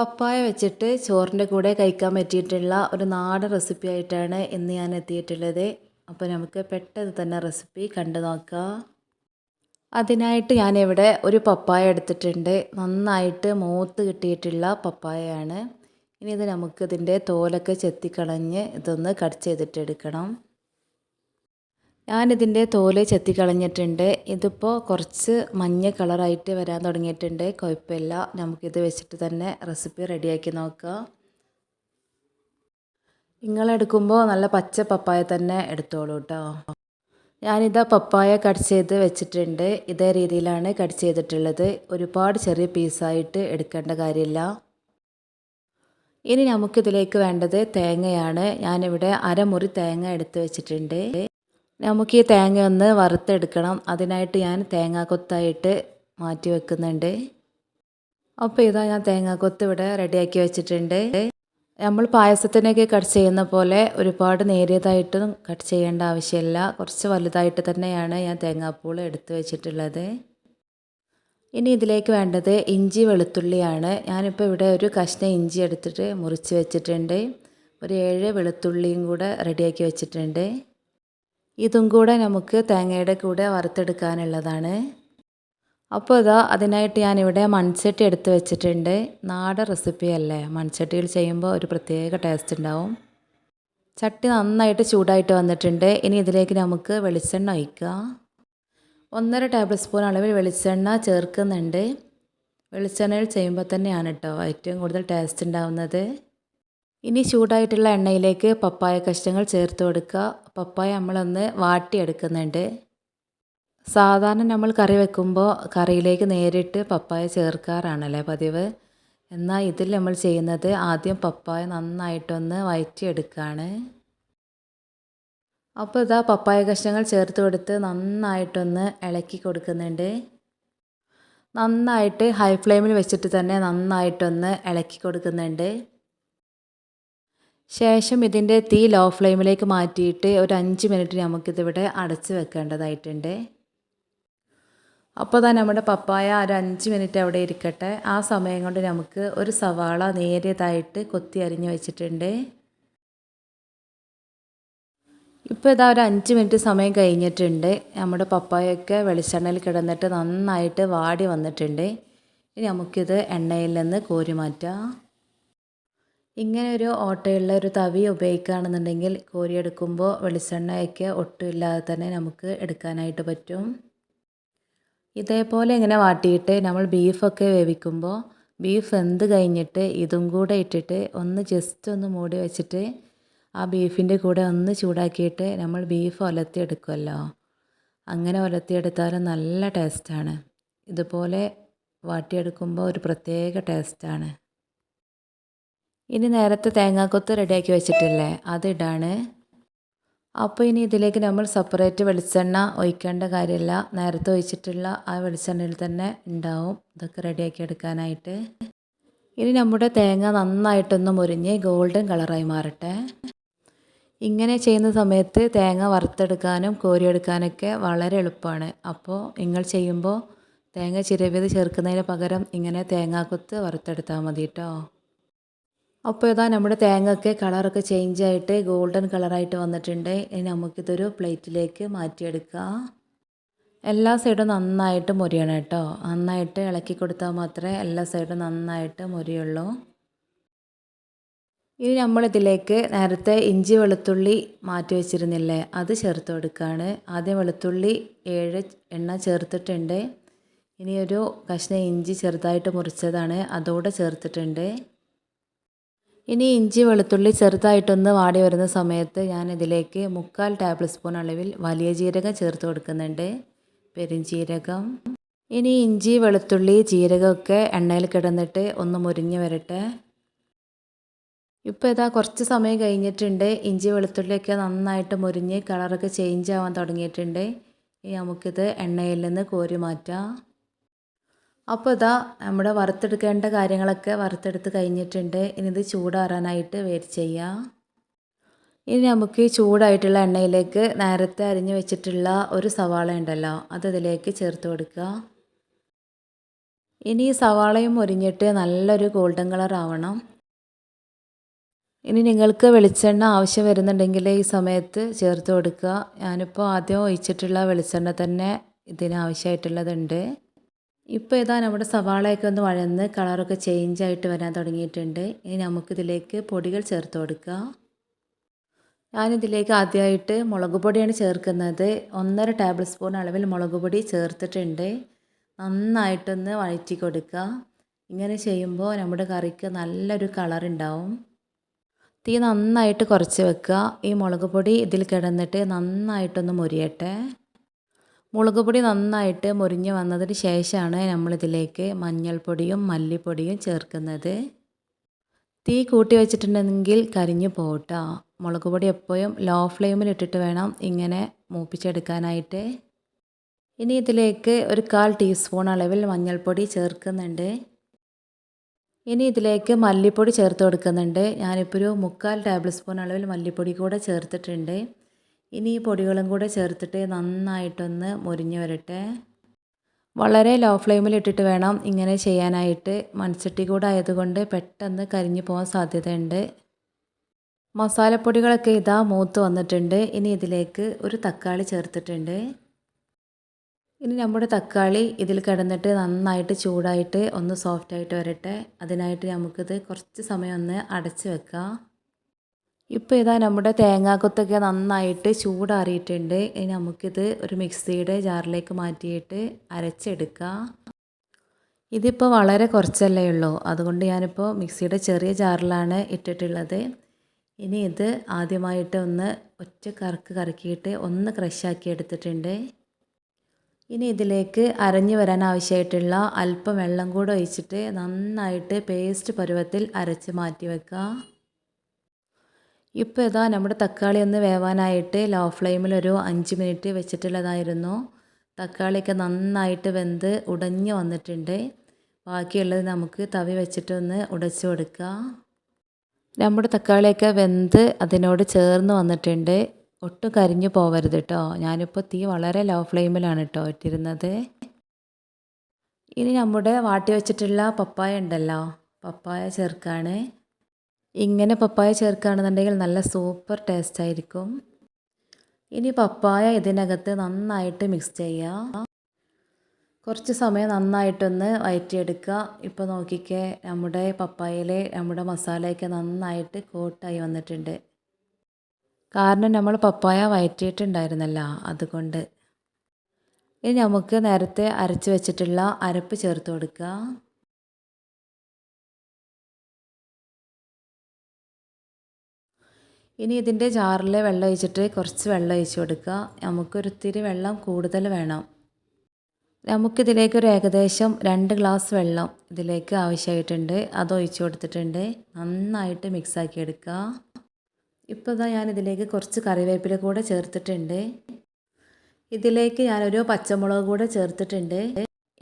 പപ്പായ വെച്ചിട്ട് ചോറിന്റെ കൂടെ കഴിക്കാൻ പറ്റിയിട്ടുള്ള ഒരു നാടൻ റെസിപ്പി ആയിട്ടാണ് ഇന്ന് ഞാൻ എത്തിയിട്ടുള്ളത്. അപ്പോൾ നമുക്ക് പെട്ടെന്ന് തന്നെ റെസിപ്പി കണ്ടു നോക്കാം. അതിനായിട്ട് ഞാനിവിടെ ഒരു പപ്പായ എടുത്തിട്ടുണ്ട്. നന്നായിട്ട് മൂത്ത് കിട്ടിയിട്ടുള്ള പപ്പായയാണ്. ഇനി ഇത് നമുക്കിതിന്റെ തോലൊക്കെ ചെത്തിക്കളഞ്ഞ് ഇതൊന്ന് കട്ട് ചെയ്തിട്ടെടുക്കണം. ഞാനിതിന്റെ തോൽ ചെത്തി കളഞ്ഞിട്ടുണ്ട് ഇതിപ്പോൾ കുറച്ച് മഞ്ഞ കളറായിട്ട് വരാൻ തുടങ്ങിയിട്ടുണ്ട്. കുഴപ്പമില്ല. നമുക്കിത് വെച്ചിട്ട് തന്നെ റെസിപ്പി റെഡിയാക്കി നോക്കാം. നിങ്ങളെടുക്കുമ്പോൾ നല്ല പച്ച പപ്പായ തന്നെ എടുത്തോളൂ കേട്ടോ ഞാനിതാ പപ്പായ കട്ട് ചെയ്ത് വെച്ചിട്ടുണ്ട്. ഇതേ രീതിയിലാണ് കട്ട് ചെയ്തിട്ടുള്ളത്. ഒരുപാട് ചെറിയ പീസായിട്ട് എടുക്കേണ്ട കാര്യമില്ല. ഇനി നമുക്കിതിലേക്ക് വേണ്ടത് തേങ്ങയാണ്. ഞാനിവിടെ അരമുറി തേങ്ങ എടുത്ത് വെച്ചിട്ടുണ്ട്. നമുക്ക് ഈ തേങ്ങ ഒന്ന് വറുത്തെടുക്കണം. അതിനായിട്ട് ഞാൻ തേങ്ങാക്കൊത്തായിട്ട് മാറ്റി വെക്കുന്നുണ്ട്. അപ്പോൾ ഇതാ ഞാൻ തേങ്ങാക്കൊത്ത് ഇവിടെ റെഡിയാക്കി വെച്ചിട്ടുണ്ട്. നമ്മൾ പായസത്തിനൊക്കെ കട്ട് ചെയ്യുന്ന പോലെ ഒരുപാട് നേരിയതായിട്ടും കട്ട് ചെയ്യേണ്ട ആവശ്യമില്ല. കുറച്ച് വലുതായിട്ട് തന്നെയാണ് ഞാൻ തേങ്ങാപ്പൂൾ എടുത്തു വെച്ചിട്ടുള്ളത്. ഇനി ഇതിലേക്ക് വേണ്ടത് ഇഞ്ചി വെളുത്തുള്ളിയാണ്. ഞാനിപ്പോൾ ഇവിടെ ഒരു കഷ്ണം ഇഞ്ചി എടുത്തിട്ട് മുറിച്ച് വെച്ചിട്ടുണ്ട്. ഒരു ഏഴ് വെളുത്തുള്ളിയും കൂടെ റെഡിയാക്കി വെച്ചിട്ടുണ്ട്. ഇതും കൂടെ നമുക്ക് തേങ്ങയുടെ കൂടെ വറുത്തെടുക്കാനുള്ളതാണ്. അപ്പോൾ ഇതാ അതിനായിട്ട് ഞാനിവിടെ മൺചട്ടി എടുത്ത് വെച്ചിട്ടുണ്ട്. നാടൻ റെസിപ്പി അല്ലേ? മൺചട്ടിയിൽ ചെയ്യുമ്പോൾ ഒരു പ്രത്യേക ടേസ്റ്റ് ഉണ്ടാവും. ചട്ടി നന്നായിട്ട് ചൂടായിട്ട് വന്നിട്ടുണ്ട്. ഇനി ഇതിലേക്ക് നമുക്ക് വെളിച്ചെണ്ണ ഒഴിക്കുക. ഒന്നര ടേബിൾ സ്പൂൺ അളവിൽ വെളിച്ചെണ്ണ ചേർക്കുന്നുണ്ട്. വെളിച്ചെണ്ണയിൽ ചെയ്യുമ്പോൾ തന്നെയാണ് കേട്ടോ ഏറ്റവും കൂടുതൽ ടേസ്റ്റ് ഉണ്ടാവുന്നത്. ഇനി ചൂടായിട്ടുള്ള എണ്ണയിലേക്ക് പപ്പായ കഷ്ണങ്ങൾ ചേർത്ത് കൊടുക്കുക. പപ്പായ നമ്മളൊന്ന് വാട്ടിയെടുക്കുന്നുണ്ട്. സാധാരണ നമ്മൾ കറി വെക്കുമ്പോൾ കറിയിലേക്ക് നേരിട്ട് പപ്പായ ചേർക്കാറാണല്ലേ പതിവ്. എന്നാൽ ഇതിൽ നമ്മൾ ചെയ്യുന്നത് ആദ്യം പപ്പായ നന്നായിട്ടൊന്ന് വയറ്റിയെടുക്കുകയാണ് അപ്പോൾ ഇതാ പപ്പായ കഷ്ണങ്ങൾ ചേർത്ത് കൊടുത്ത് നന്നായിട്ടൊന്ന് ഇളക്കി കൊടുക്കുന്നുണ്ട്. നന്നായിട്ട് ഹൈ ഫ്ലെയിമിൽ വെച്ചിട്ട് തന്നെ നന്നായിട്ടൊന്ന് ഇളക്കി കൊടുക്കുന്നുണ്ട്. ശേഷം ഇതിന്റെ തീ ലോ ഫ്ലെയിമിലേക്ക് മാറ്റിയിട്ട് ഒരു അഞ്ച് മിനിറ്റ് നമുക്കിതിവിടെ അടച്ച് വെക്കേണ്ടതായിട്ടുണ്ട്. അപ്പോൾ തന്നെ നമ്മുടെ പപ്പായ ഒരു അഞ്ച് മിനിറ്റ് അവിടെ ഇരിക്കട്ടെ. ആ സമയം കൊണ്ട് നമുക്ക് ഒരു സവാള നേരിയതായിട്ട് കൊത്തി അരിഞ്ഞ് വെച്ചിട്ടുണ്ട്. ഇപ്പോൾ ഇതാ ഒരു അഞ്ച് മിനിറ്റ് സമയം കഴിഞ്ഞിട്ടുണ്ട്. നമ്മുടെ പപ്പായൊക്കെ വെളിച്ചെണ്ണയിൽ കിടന്നിട്ട് നന്നായിട്ട് വാടി വന്നിട്ടുണ്ട്. ഇനി നമുക്കിത് എണ്ണയിൽ നിന്ന് കോരി മാറ്റാം. ഇങ്ങനെ ഒരു ഓട്ടയുള്ള ഒരു തവി ഉപയോഗിക്കുകയാണെന്നുണ്ടെങ്കിൽ കോരിയെടുക്കുമ്പോൾ വെളിച്ചെണ്ണയൊക്കെ ഒട്ടുമില്ലാതെ തന്നെ നമുക്ക് എടുക്കാനായിട്ട് പറ്റും. ഇതേപോലെ ഇങ്ങനെ വാട്ടിയിട്ട് നമ്മൾ ബീഫൊക്കെ വേവിക്കുമ്പോൾ ബീഫ് എന്ത് കഴിഞ്ഞിട്ട് ഇതും കൂടെ ഇട്ടിട്ട് ഒന്ന് ജസ്റ്റ് ഒന്ന് മൂടി വെച്ചിട്ട് ആ ബീഫിന്റെ കൂടെ ഒന്ന് ചൂടാക്കിയിട്ട് നമ്മൾ ബീഫ് ഒലത്തിയെടുക്കുമല്ലോ. അങ്ങനെ ഒലത്തിയെടുത്താലും നല്ല ടേസ്റ്റാണ് ഇതുപോലെ വാട്ടിയെടുക്കുമ്പോൾ ഒരു പ്രത്യേക ടേസ്റ്റാണ് ഇനി നേരത്തെ തേങ്ങാക്കൊത്ത് റെഡിയാക്കി വെച്ചിട്ടില്ലേ? അതിടാണ് അപ്പോൾ ഇനി ഇതിലേക്ക് നമ്മൾ സെപ്പറേറ്റ് വെളിച്ചെണ്ണ ഒഴിക്കേണ്ട കാര്യമില്ല. നേരത്തെ ഒഴിച്ചിട്ടുള്ള ആ വെളിച്ചെണ്ണയിൽ തന്നെ ഉണ്ടാവും. ഇതൊക്കെ റെഡിയാക്കി എടുക്കാനായിട്ട്. ഇനി നമ്മുടെ തേങ്ങ നന്നായിട്ടൊന്ന് മുരിഞ്ഞ് ഗോൾഡൻ കളറായി മാറട്ടെ. ഇങ്ങനെ ചെയ്യുന്ന സമയത്ത് തേങ്ങ വറുത്തെടുക്കാനും കോരിയെടുക്കാനൊക്കെ വളരെ എളുപ്പമാണ്. അപ്പോൾ നിങ്ങൾ ചെയ്യുമ്പോൾ തേങ്ങ ചിരവിയത് ചേർക്കുന്നതിന് പകരം ഇങ്ങനെ തേങ്ങാക്കൊത്ത് വറുത്തെടുത്താൽ മതി കേട്ടോ അപ്പോൾ ഇതാ നമ്മുടെ തേങ്ങയൊക്കെ കളറൊക്കെ ചേഞ്ച് ആയിട്ട് ഗോൾഡൻ കളറായിട്ട് വന്നിട്ടുണ്ട്. ഇനി നമുക്കിതൊരു പ്ലേറ്റിലേക്ക് മാറ്റിയെടുക്കാം. എല്ലാ സൈഡും നന്നായിട്ട് മുരിയണം കേട്ടോ. നന്നായിട്ട് ഇളക്കി കൊടുത്താൽ മാത്രമേ എല്ലാ സൈഡും നന്നായിട്ട് മുരിയുള്ളൂ. ഇനി നമ്മളിതിലേക്ക് നേരത്തെ ഇഞ്ചി വെളുത്തുള്ളി മാറ്റി വെച്ചിരുന്നില്ലേ അത് ചേർത്ത് കൊടുക്കുകയാണ് ആദ്യം വെളുത്തുള്ളി ഏഴ് എണ്ണ ചേർത്തിട്ടുണ്ട്. ഇനി ഒരു കഷ്ണം ഇഞ്ചി ചെറുതായിട്ട് മുറിച്ചതാണ് അതോടെ ചേർത്തിട്ടുണ്ട്. ഇനി ഇഞ്ചി വെളുത്തുള്ളി ചെറുതായിട്ടൊന്ന് വാടി വരുന്ന സമയത്ത് ഞാൻ ഇതിലേക്ക് മുക്കാൽ ടേബിൾ സ്പൂൺ അളവിൽ വലിയ ജീരകം ചേർത്ത് കൊടുക്കുന്നുണ്ട്. പെരുംജീരകം. ഇനി ഇഞ്ചി വെളുത്തുള്ളി ജീരകമൊക്കെ എണ്ണയിൽ കിടന്നിട്ട് ഒന്ന് മുരിഞ്ഞ് വരട്ടെ. ഇപ്പോൾ ഇതാ കുറച്ച് സമയം കഴിഞ്ഞിട്ടുണ്ട്. ഇഞ്ചി വെളുത്തുള്ളിയൊക്കെ നന്നായിട്ട് മുരിഞ്ഞ് കളറൊക്കെ ചേഞ്ച് ആവാൻ തുടങ്ങിയിട്ടുണ്ട്. ഇനി നമുക്കിത് എണ്ണയിൽ നിന്ന് കോരി മാറ്റാം. അപ്പോൾ ഇതാ നമ്മുടെ വറുത്തെടുക്കേണ്ട കാര്യങ്ങളൊക്കെ വറുത്തെടുത്ത് കഴിഞ്ഞിട്ടുണ്ട്. ഇനി ഇത് ചൂടാറാനായിട്ട് വെയിറ്റ് ചെയ്യാം. ഇനി നമുക്ക് ചൂടായിട്ടുള്ള എണ്ണയിലേക്ക് നേരത്തെ അരിഞ്ഞു വെച്ചിട്ടുള്ള ഒരു സവാള ഉണ്ടല്ലോ അത് ഇതിലേക്ക് ചേർത്ത് കൊടുക്കുക. ഇനി ഈ സവാളയും മുരിഞ്ഞിട്ട് നല്ലൊരു ഗോൾഡൻ കളർ ആവണം. ഇനി നിങ്ങൾക്ക് വെളിച്ചെണ്ണ ആവശ്യം വരുന്നുണ്ടെങ്കിൽ ഈ സമയത്ത് ചേർത്ത് കൊടുക്കുക. ഞാനിപ്പോൾ ആദ്യം ഒഴിച്ചിട്ടുള്ള വെളിച്ചെണ്ണ തന്നെ ഇതിന് ആവശ്യമായിട്ടുള്ളതുണ്ട്. ഇപ്പോൾ ഇതാ നമ്മുടെ സവാളയൊക്കെ ഒന്ന് വഴന്ന് കളറൊക്കെ ചേഞ്ച് ആയിട്ട് വരാൻ തുടങ്ങിയിട്ടുണ്ട്. ഇനി നമുക്കിതിലേക്ക് പൊടികൾ ചേർത്ത് കൊടുക്കുക. ഞാനിതിലേക്ക് ആദ്യമായിട്ട് മുളക് പൊടിയാണ് ചേർക്കുന്നത്. ഒന്നര ടേബിൾ സ്പൂൺ അളവിൽ മുളക് പൊടി ചേർത്തിട്ടുണ്ട്. നന്നായിട്ടൊന്ന് വഴറ്റി കൊടുക്കുക. ഇങ്ങനെ ചെയ്യുമ്പോൾ നമ്മുടെ കറിക്ക് നല്ലൊരു കളർ ഉണ്ടാവും. തീ നന്നായിട്ട് കുറച്ച് വെക്കുക. ഈ മുളക് പൊടി ഇതിൽ കിടന്നിട്ട് നന്നായിട്ടൊന്ന് മുരിയട്ടെ. മുളക് പൊടി നന്നായിട്ട് മുരിഞ്ഞ് വന്നതിന് ശേഷമാണ് നമ്മളിതിലേക്ക് മഞ്ഞൾപ്പൊടിയും മല്ലിപ്പൊടിയും ചേർക്കുന്നത്. തീ കൂട്ടി വെച്ചിട്ടുണ്ടെങ്കിൽ കരിഞ്ഞു പോകട്ടോ മുളക് പൊടി എപ്പോഴും ലോ ഫ്ലെയിമിൽ ഇട്ടിട്ട് വേണം ഇങ്ങനെ മൂപ്പിച്ചെടുക്കാനായിട്ട്. ഇനി ഇതിലേക്ക് ഒരു കാൽ ടീസ്പൂൺ അളവിൽ മഞ്ഞൾപ്പൊടി ചേർക്കുന്നുണ്ട്. ഇനി ഇതിലേക്ക് മല്ലിപ്പൊടി ചേർത്ത് കൊടുക്കുന്നുണ്ട്. ഞാനിപ്പോൾ ഒരു മുക്കാൽ ടേബിൾ സ്പൂൺ അളവിൽ മല്ലിപ്പൊടി കൂടെ ചേർത്തിട്ടുണ്ട്. ഇനി ഈ പൊടികളും കൂടെ ചേർത്തിട്ട് നന്നായിട്ടൊന്ന് മുരിഞ്ഞ് വരട്ടെ. വളരെ ലോ ഫ്ലെയിമിൽ ഇട്ടിട്ട് വേണം ഇങ്ങനെ ചെയ്യാനായിട്ട്. മൺചട്ടി കൂടെ ആയതുകൊണ്ട് പെട്ടെന്ന് കരിഞ്ഞു പോകാൻ സാധ്യതയുണ്ട്. മസാലപ്പൊടികളൊക്കെ ഇതാ മൂത്ത് വന്നിട്ടുണ്ട്. ഇനി ഇതിലേക്ക് ഒരു തക്കാളി ചേർത്തിട്ടുണ്ട്. ഇനി നമ്മുടെ തക്കാളി ഇതിൽ കിടന്നിട്ട് നന്നായിട്ട് ചൂടായിട്ട് ഒന്ന് സോഫ്റ്റായിട്ട് വരട്ടെ. അതിനായിട്ട് നമുക്കിത് കുറച്ച് സമയം ഒന്ന് അടച്ച് വെക്കാം. ഇപ്പോൾ ഇതാ നമ്മുടെ തേങ്ങാക്കൊത്തൊക്കെ നന്നായിട്ട് ചൂടാറിയിട്ടുണ്ട്. ഇനി നമുക്കിത് ഒരു മിക്സിയുടെ ജാറിലേക്ക് മാറ്റിയിട്ട് അരച്ചെടുക്കാം. ഇതിപ്പോൾ വളരെ കുറച്ചല്ലേ ഉള്ളൂ. അതുകൊണ്ട് ഞാനിപ്പോൾ മിക്സിയുടെ ചെറിയ ജാറിലാണ് ഇട്ടിട്ടുള്ളത്. ഇനി ഇത് ആദ്യമായിട്ട് ഒന്ന് ഒറ്റ കറക്ക് കറക്കിയിട്ട് ഒന്ന് ക്രഷാക്കി എടുത്തിട്ടുണ്ട്. ഇനി ഇതിലേക്ക് അരഞ്ഞു വരാൻ ആവശ്യമായിട്ടുള്ള അല്പം വെള്ളം കൂടെ ഒഴിച്ചിട്ട് നന്നായിട്ട് പേസ്റ്റ് പരുവത്തിൽ അരച്ച് മാറ്റി വെക്കുക ഇപ്പോൾ ഇതാ നമ്മുടെ തക്കാളി ഒന്ന് വേവാനായിട്ട് ലോ ഫ്ലെയിമിൽ ഒരു അഞ്ച് മിനിറ്റ് വെച്ചിട്ടുള്ളതായിരുന്നു. തക്കാളിയൊക്കെ നന്നായിട്ട് വെന്ത് ഉടഞ്ഞ് വന്നിട്ടുണ്ട്. ബാക്കിയുള്ളത് നമുക്ക് തവി വെച്ചിട്ടൊന്ന് ഉടച്ചു കൊടുക്കുക നമ്മുടെ തക്കാളിയൊക്കെ വെന്ത് അതിനോട് ചേർന്ന് വന്നിട്ടുണ്ട്. ഒട്ടും കരിഞ്ഞു പോവരുത് കേട്ടോ ഞാനിപ്പോൾ തീ വളരെ ലോ ഫ്ലെയിമിലാണ് കേട്ടോ ഇട്ടിരുന്നത്. ഇനി നമ്മുടെ വാട്ടി വെച്ചിട്ടുള്ള പപ്പായ ഉണ്ടല്ലോ. പപ്പായ ചേർക്കാണ്. ഇങ്ങനെ പപ്പായ ചേർക്കുകയാണെന്നുണ്ടെങ്കിൽ നല്ല സൂപ്പർ ടേസ്റ്റ് ആയിരിക്കും. ഇനി പപ്പായ ഇതിനകത്ത് നന്നായിട്ട് മിക്സ് ചെയ്യുക കുറച്ച് സമയം നന്നായിട്ടൊന്ന് വയറ്റിയെടുക്കുക. ഇപ്പോൾ നോക്കിക്കേ നമ്മുടെ പപ്പായയിലെ നമ്മുടെ മസാലയൊക്കെ നന്നായിട്ട് കോട്ടായി വന്നിട്ടുണ്ട്. കാരണം നമ്മൾ പപ്പായ വയറ്റിയിട്ടുണ്ടായിരുന്നല്ലോ അതുകൊണ്ട്. ഇനി നമുക്ക് നേരത്തെ അരച്ച് വെച്ചിട്ടുള്ള അരപ്പ് ചേർത്ത് കൊടുക്കുക. ഇനി ഇതിന്റെ ജാറിൽ വെള്ളം ഒഴിച്ചിട്ട് കുറച്ച് വെള്ളം ഒഴിച്ച് കൊടുക്കുക. നമുക്കൊരിത്തിരി വെള്ളം കൂടുതൽ വേണം. നമുക്കിതിലേക്ക് ഒരു ഏകദേശം രണ്ട് ഗ്ലാസ് വെള്ളം ഇതിലേക്ക് ആവശ്യമായിട്ടുണ്ട്. അത് ഒഴിച്ച് കൊടുത്തിട്ടുണ്ട്. നന്നായിട്ട് മിക്സാക്കി എടുക്കുക. ഇപ്പോൾ ഇതാ ഞാൻ ഇതിലേക്ക് കുറച്ച് കറിവേപ്പില കൂടെ ചേർത്തിട്ടുണ്ട്. ഇതിലേക്ക് ഞാനൊരു പച്ചമുളക് കൂടെ ചേർത്തിട്ടുണ്ട്.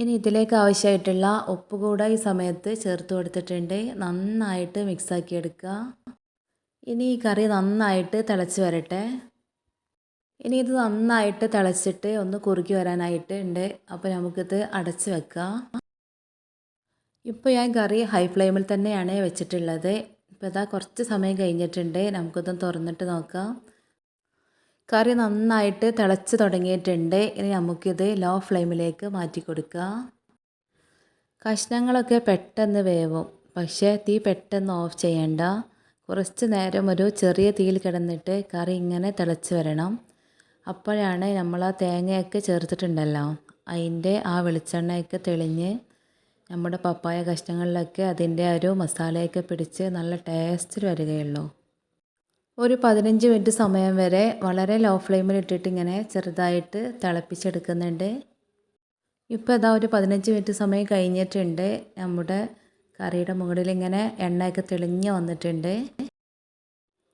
ഇനി ഇതിലേക്ക് ആവശ്യമായിട്ടുള്ള ഉപ്പ് കൂടെ ഈ സമയത്ത് ചേർത്ത് കൊടുത്തിട്ടുണ്ട്. നന്നായിട്ട് മിക്സാക്കി എടുക്കുക. ഇനി ഈ കറി നന്നായിട്ട് തിളച്ച് വരട്ടെ. ഇനി ഇത് നന്നായിട്ട് തിളച്ചിട്ട് ഒന്ന് കുറുക്കി വരാനായിട്ട് ഉണ്ട്. അപ്പോൾ നമുക്കിത് അടച്ച് വെക്കാം. ഇപ്പോൾ ഞാൻ കറി ഹൈ ഫ്ലെയിമിൽ തന്നെയാണ് വെച്ചിട്ടുള്ളത്. ഇപ്പോൾ ഇതാ കുറച്ച് സമയം കഴിഞ്ഞിട്ടുണ്ട്. നമുക്കിതൊന്ന് തുറന്നിട്ട് നോക്കാം. കറി നന്നായിട്ട് തിളച്ച് തുടങ്ങിയിട്ടുണ്ട്. ഇനി നമുക്കിത് ലോ ഫ്ലെയിമിലേക്ക് മാറ്റി കൊടുക്കാം. കഷ്ണങ്ങളൊക്കെ പെട്ടെന്ന് വേവും. പക്ഷേ തീ പെട്ടെന്ന് ഓഫ് ചെയ്യണ്ട. കുറച്ച് നേരം ഒരു ചെറിയ തീയിൽ കിടന്നിട്ട് കറി ഇങ്ങനെ തിളച്ച് വരണം. അപ്പോഴാണ് നമ്മൾ ആ തേങ്ങയൊക്കെ ചേർത്തിട്ടുണ്ടല്ലോ. അതിന്റെ ആ വെളിച്ചെണ്ണയൊക്കെ തെളിഞ്ഞ് നമ്മുടെ പപ്പായ കഷ്ണങ്ങളിലൊക്കെ അതിന്റെ ഒരു മസാലയൊക്കെ പിടിച്ച് നല്ല ടേസ്റ്റിൽ വരികയുള്ളൂ. ഒരു പതിനഞ്ച് മിനിറ്റ് സമയം വരെ വളരെ ലോ ഫ്ലെയിമിൽ ഇട്ടിട്ട് ഇങ്ങനെ ചെറുതായിട്ട് തിളപ്പിച്ചെടുക്കുന്നുണ്ട്. ഇപ്പോൾ ഇതാ ഒരു പതിനഞ്ച് മിനിറ്റ് സമയം കഴിഞ്ഞിട്ടുണ്ട്. നമ്മുടെ കറിയുടെ മുകളിൽ ഇങ്ങനെ എണ്ണയൊക്കെ തെളിഞ്ഞ് വന്നിട്ടുണ്ട്.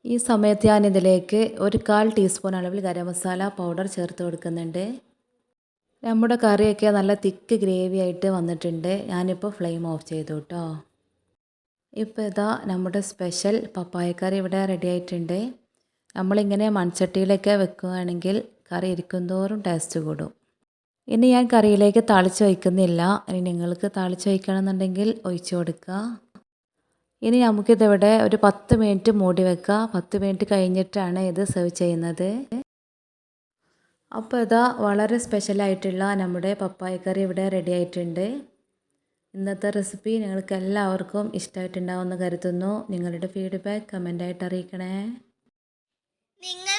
ഈ സമയത്ത് ഞാൻ ഇതിലേക്ക് ഒരു കാൽ ടീസ്പൂൺ അളവിൽ ഗരം മസാല പൗഡർ ചേർത്ത് കൊടുക്കുന്നുണ്ട്. നമ്മുടെ കറിയൊക്കെ നല്ല തിക്ക് ഗ്രേവി ആയിട്ട് വന്നിട്ടുണ്ട്. ഞാനിപ്പോൾ ഫ്ലെയിം ഓഫ് ചെയ്തു കേട്ടോ. ഇപ്പോൾ ഇതാ നമ്മുടെ സ്പെഷ്യൽ പപ്പായക്കറി ഇവിടെ റെഡി ആയിട്ടുണ്ട്. നമ്മളിങ്ങനെ മൺചട്ടിയിലൊക്കെ വെക്കുകയാണെങ്കിൽ കറി ഇരിക്കും തോറും ടേസ്റ്റ് കൂടും. ഇനി ഞാൻ കറിയിലേക്ക് താളിച്ച് വയ്ക്കുന്നില്ല. ഇനി നിങ്ങൾക്ക് താളിച്ച് വയ്ക്കണമെന്നുണ്ടെങ്കിൽ ഒഴിച്ചു കൊടുക്കുക. ഇനി നമുക്കിതിവിടെ ഒരു പത്ത് മിനിറ്റ് മൂടി വെക്കുക. പത്ത് മിനിറ്റ് കഴിഞ്ഞിട്ടാണ് ഇത് സെർവ് ചെയ്യുന്നത്. അപ്പോൾ ഇതാ വളരെ സ്പെഷ്യലായിട്ടുള്ള നമ്മുടെ പപ്പായ കറി ഇവിടെ റെഡി ആയിട്ടുണ്ട്. ഇന്നത്തെ റെസിപ്പി നിങ്ങൾക്ക് എല്ലാവർക്കും ഇഷ്ടമായിട്ടുണ്ടാവുമെന്ന് കരുതുന്നു. നിങ്ങളുടെ ഫീഡ്ബാക്ക് കമന്റായിട്ട് അറിയിക്കണേ. നിങ്ങൾക്ക്